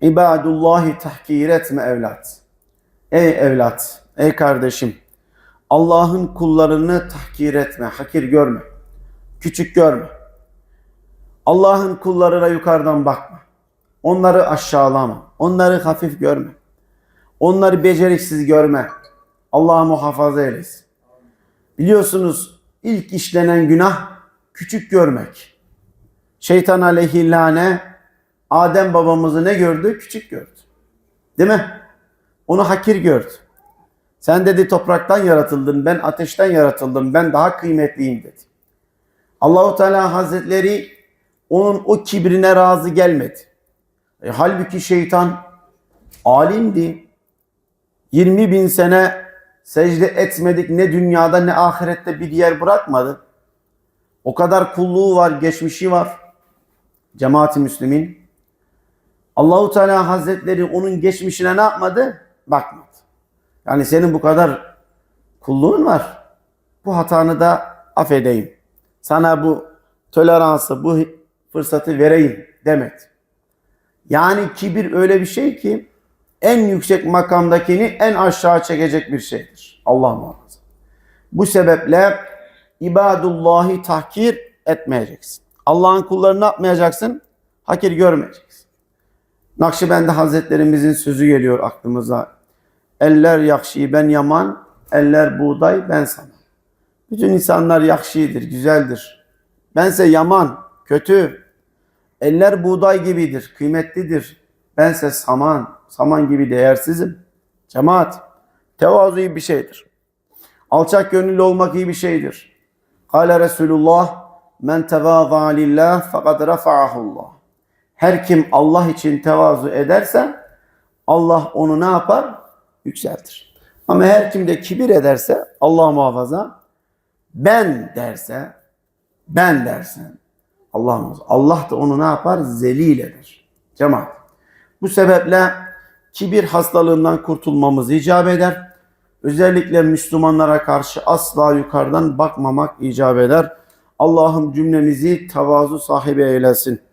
İbadullahi tahkir etme evlat. Ey evlat, ey kardeşim. Allah'ın kullarını tahkir etme, hakir görme. Küçük görme. Allah'ın kullarına yukarıdan bakma. Onları aşağılama. Onları hafif görme. Onları beceriksiz görme. Allah muhafaza eylesin. Biliyorsunuz ilk işlenen günah küçük görmek. Şeytan aleyhillâne Adem babamızı ne gördü? Küçük gördü. Değil mi? Onu hakir gördü. Sen dedi topraktan yaratıldın, ben ateşten yaratıldım, ben daha kıymetliyim dedi. Allahu Teala Hazretleri onun o kibrine razı gelmedi. E, halbuki şeytan alimdi. 20 bin sene secde etmedik ne dünyada ne ahirette bir yer bırakmadı. O kadar kulluğu var, geçmişi var. Cemaati Müslümin. Allahu Teala Hazretleri onun geçmişine ne yapmadı? Bakmadı. Yani senin bu kadar kulluğun var. Bu hatanı da affedeyim. Sana bu toleransı, bu fırsatı vereyim demedi. Yani kibir öyle bir şey ki en yüksek makamdakini en aşağı çekecek bir şeydir. Allah muhafaza. Bu sebeple ibadullahi tahkir etmeyeceksin. Allah'ın kullarını yapmayacaksın? Hakir görmeyeceksin. Nakşibendi Hazretlerimizin sözü geliyor aklımıza. Eller yakşi ben yaman, eller buğday ben saman. Bütün insanlar yakşidir, güzeldir. Bense yaman, kötü. Eller buğday gibidir, kıymetlidir. Bense saman, saman gibi değersizim. Cemaat, tevazu iyi bir şeydir. Alçak gönüllü olmak iyi bir şeydir. Kale Resulullah, men tevaza lillah fakat rafa'ahullah. Her kim Allah için tevazu ederse Allah onu ne yapar? Yükseltir. Ama her kim de kibir ederse Allah muhafaza ben derse ben dersen Allah muhafaza Allah da onu ne yapar? Zelil eder. Cemaat. Bu sebeple kibir hastalığından kurtulmamız icap eder. Özellikle Müslümanlara karşı asla yukarıdan bakmamak icap eder. Allah'ım cümlemizi tevazu sahibi eylesin.